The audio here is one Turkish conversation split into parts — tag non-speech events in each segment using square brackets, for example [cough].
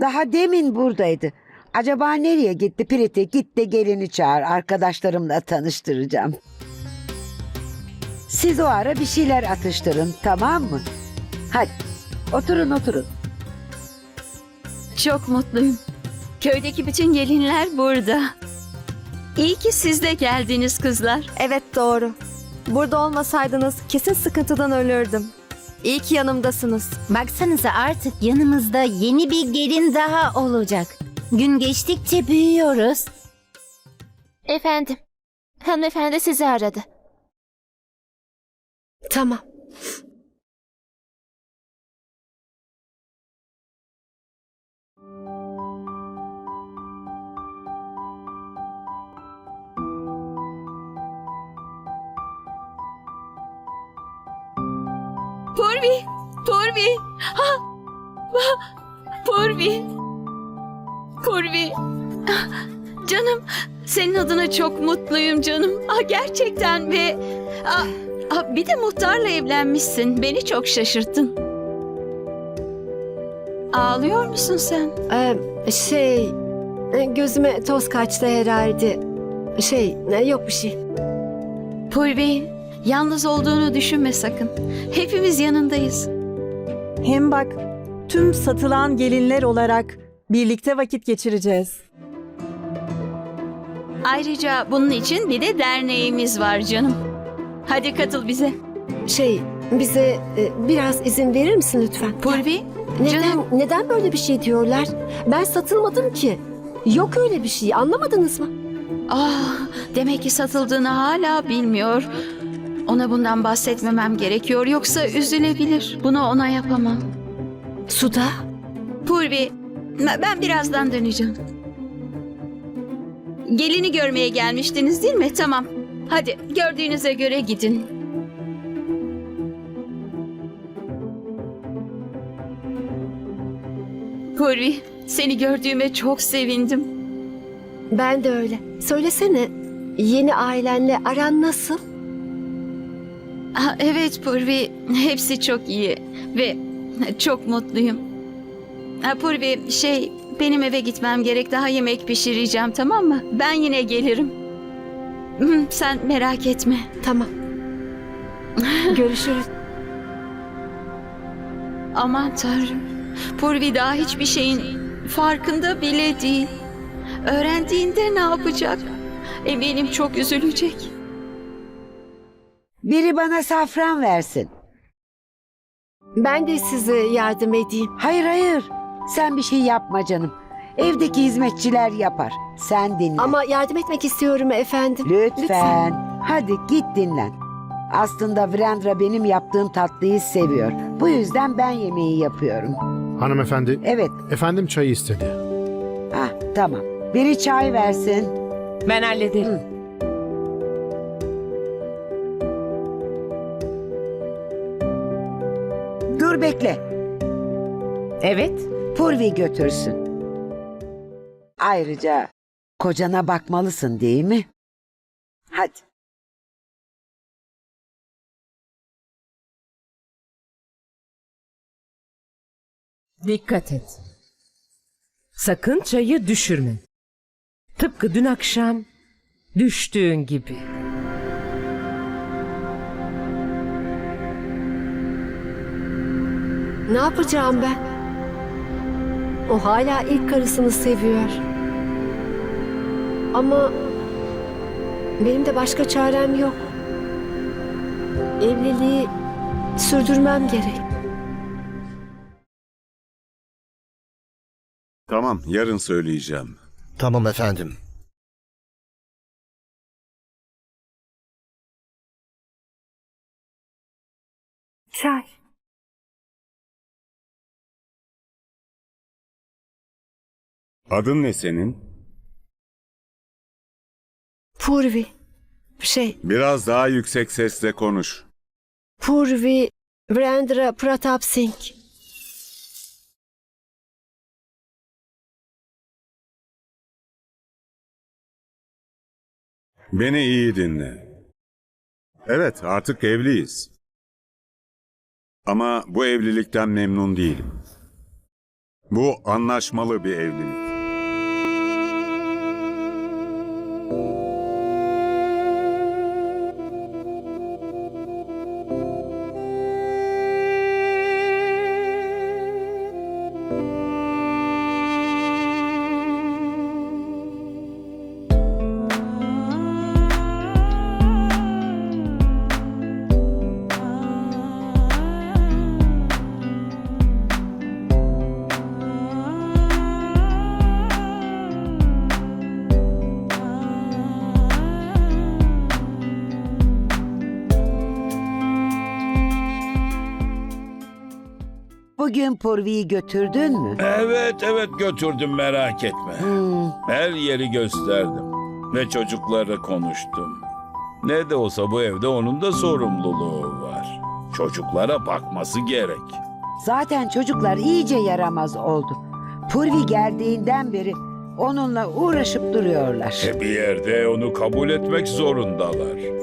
Daha demin buradaydı. Acaba nereye gitti Priti? Git de gelini çağır. Arkadaşlarımla tanıştıracağım. Siz o ara bir şeyler atıştırın tamam mı? Hadi oturun oturun. Çok mutluyum. Köydeki bütün gelinler burada. İyi ki siz de geldiniz kızlar. Evet doğru. Burada olmasaydınız kesin sıkıntıdan ölürdüm. İyi ki yanımdasınız. Baksanıza artık yanımızda yeni bir gelin daha olacak. Gün geçtikçe büyüyoruz. Efendim, hanımefendi sizi aradı. Tamam. Purvi! Ha! Purvi! Purvi! Canım, senin adına çok mutluyum canım. Ah, gerçekten ve... Ah, ah, bir de muhtarla evlenmişsin. Beni çok şaşırttın. Ağlıyor musun sen? Ee, şey, e, gözüme toz kaçtı herhalde. Şey, e, yok bir şey. Purvi, yalnız olduğunu düşünme sakın. Hepimiz yanındayız. Hem bak tüm satılan gelinler olarak birlikte vakit geçireceğiz. Ayrıca bunun için bir de derneğimiz var canım. Hadi katıl bize. Şey, bize e, biraz izin verir misin lütfen? Purvi, Neden, canım. neden böyle bir şey diyorlar? Ben satılmadım ki. Yok öyle bir şey, anlamadınız mı? Ah, demek ki satıldığını hala bilmiyor. Ona bundan bahsetmemem gerekiyor yoksa üzülebilir. Bunu ona yapamam. Suda? Purvi, ben birazdan döneceğim. Gelini görmeye gelmiştiniz değil mi? Tamam. Hadi gördüğünüze göre gidin. Purvi, seni gördüğüme çok sevindim. Ben de öyle. Söylesene, yeni ailenle aran nasıl? Evet Purvi, hepsi çok iyi ve çok mutluyum. Purvi, şey, benim eve gitmem gerek. Daha yemek pişireceğim, tamam mı? Ben yine gelirim. Sen merak etme. Tamam. [laughs] Görüşürüz. Aman tanrım. Purvi daha hiçbir şeyin farkında bile değil. Öğrendiğinde ne yapacak? Eminim çok üzülecek. Biri bana safran versin. Ben de size yardım edeyim. Hayır hayır. Sen bir şey yapma canım. Evdeki hizmetçiler yapar. Sen dinle. Ama yardım etmek istiyorum efendim. Lütfen. Hadi git dinlen. Aslında Vrendra benim yaptığım tatlıyı seviyor. Bu yüzden ben yemeği yapıyorum. Hanımefendi, Evet. efendim çayı istedi. Ah tamam. Biri çay versin. Ben hallederim. Dur bekle. Evet. Purvi götürsün. Ayrıca kocana bakmalısın değil mi? Hadi. Dikkat et. Sakın çayı düşürme. Tıpkı dün akşam düştüğün gibi. Ne yapacağım ben? O hala ilk karısını seviyor. Ama benim de başka çarem yok. Evliliği sürdürmem gerek. Tamam, yarın söyleyeceğim. Tamam efendim. Çay. Adın ne senin? Purvi. Şey, Biraz daha yüksek sesle konuş. Purvi Vrendra Pratap Singh. Beni iyi dinle. Evet, artık evliyiz. Ama bu evlilikten memnun değilim. Bu anlaşmalı bir evlilik. Bugün Purvi'yi götürdün mü? Evet evet götürdüm merak etme. Hmm, Her yeri gösterdim. Ve çocuklarla konuştum. Ne de olsa bu evde onun da sorumluluğu var. Çocuklara bakması gerek. zaten çocuklar iyice yaramaz oldu. Purvi geldiğinden beri onunla uğraşıp duruyorlar. E bir yerde onu kabul etmek zorundalar.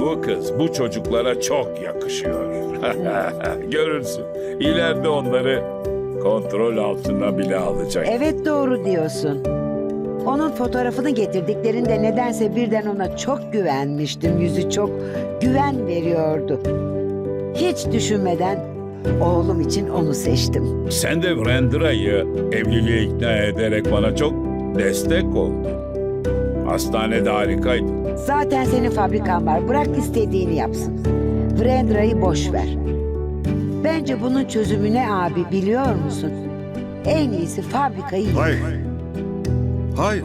Bu kız bu çocuklara çok yakışıyor. [laughs] Görürsün. İleride onları kontrol altına bile alacak. Evet doğru diyorsun. Onun fotoğrafını getirdiklerinde nedense birden ona çok güvenmiştim. Yüzü çok güven veriyordu. Hiç düşünmeden oğlum için onu seçtim. Sen de Brendra'yı evliliğe ikna ederek bana çok destek oldun. Hastanede harikaydın. Zaten senin fabrikan var. Bırak istediğini yapsın. Brendra'yı boş ver. Bence bunun çözümü ne abi biliyor musun? En iyisi fabrikayı yık. Hayır. Hayır.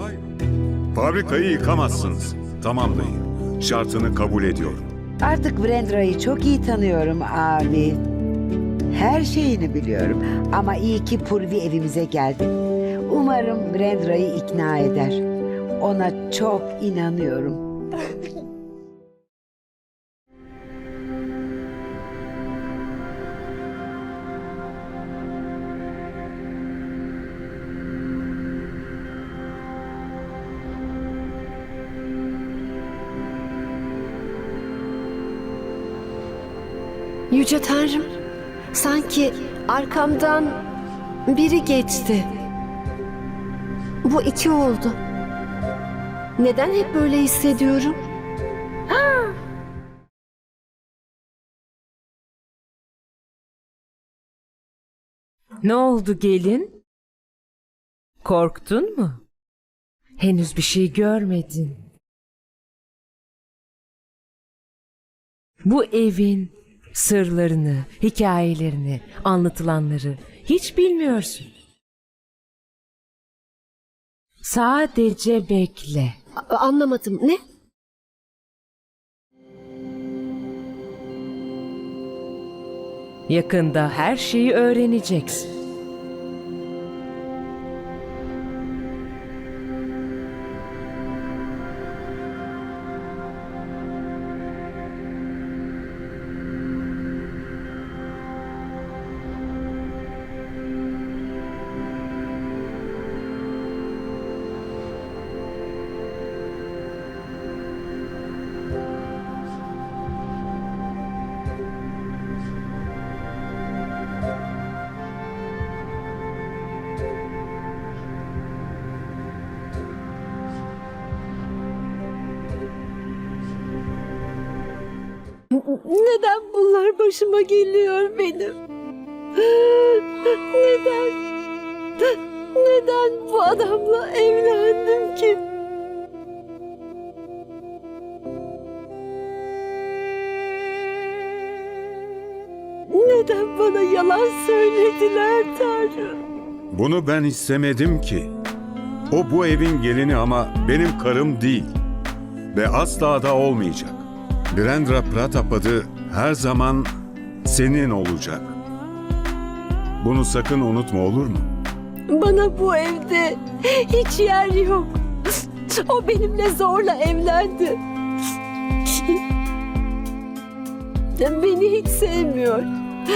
Fabrikayı yıkamazsınız. Tamam dayı. Şartını kabul ediyorum. Artık Brendra'yı çok iyi tanıyorum abi. Her şeyini biliyorum. Ama iyi ki Purvi evimize geldi. Umarım Brendra'yı ikna eder. Ona çok inanıyorum. Yüce Tanrım, sanki arkamdan biri geçti. Bu iki oldu. Neden hep böyle hissediyorum? Ne oldu gelin? Korktun mu? Henüz bir şey görmedin. Bu evin sırlarını, hikayelerini, anlatılanları hiç bilmiyorsun. Sadece bekle. Anlamadım. Ne? Yakında her şeyi öğreneceksin. Neden bunlar başıma geliyor benim? Neden? Neden bu adamla evlendim ki? Neden bana yalan söylediler Tanrım? Bunu ben istemedim ki. O bu evin gelini ama benim karım değil. Ve asla da olmayacak. Brendra Pratap adı her zaman senin olacak. Bunu sakın unutma olur mu? Bana bu evde hiç yer yok. O benimle zorla evlendi. Beni hiç sevmiyor.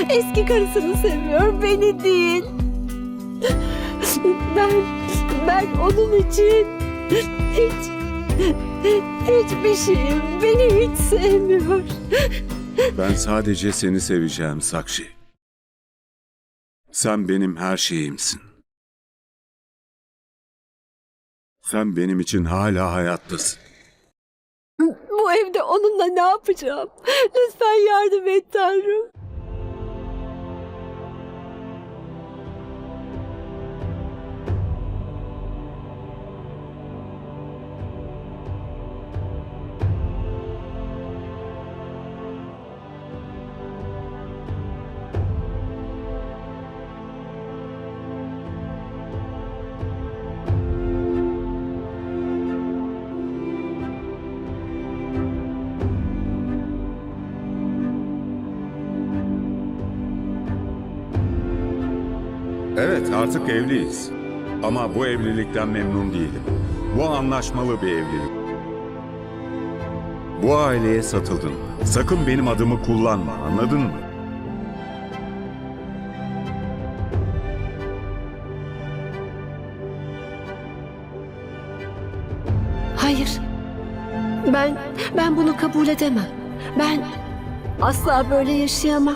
Eski karısını seviyor, beni değil. Ben, ben onun için hiç, hiçbir şeyim. Beni hiç sevmiyor. Ben sadece seni seveceğim Sakşi. Sen benim her şeyimsin. Sen benim için hala hayattasın. Bu evde onunla ne yapacağım? Lütfen yardım et Tanrım. Evet artık evliyiz. Ama bu evlilikten memnun değilim. Bu anlaşmalı bir evlilik. Bu aileye satıldın. Sakın benim adımı kullanma anladın mı? Hayır. Ben ben bunu kabul edemem. Ben asla böyle yaşayamam.